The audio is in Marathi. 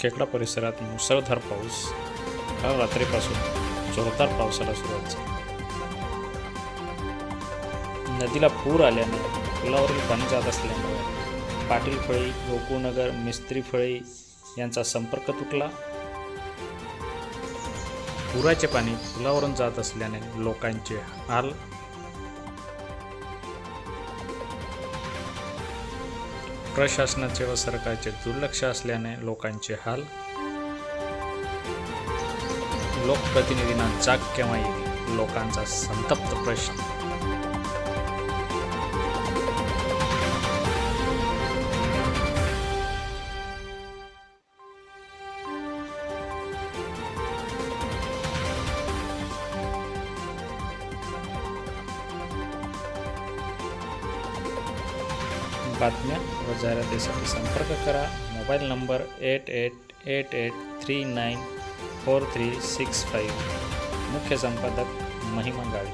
खेकडा परिसरात मुसळधार पाऊस. काल रात्रीपासून जोरदार पावसाला सुरुवात झाली. नदीला पूर आल्याने पुलावरील पाणी जात असल्यामुळे पाटील फळी गोकुळनगर मिस्त्री फळी यांचा संपर्क तुटला. पुराचे पाणी पुलावरून जात असल्याने लोकांचे हाल प्रशासनाचे व सरकारचे दुर्लक्ष असल्याने लोकांचे हाल लोकप्रतिनिधींना जाग केव्हा येईल? लोकांचा संतप्त प्रश्न बातम्या व जाहिरातीसाठी संपर्क करा. Mobile number eight eight eight eight three nine four three six five. मुख्य संपादक महिमा गाळी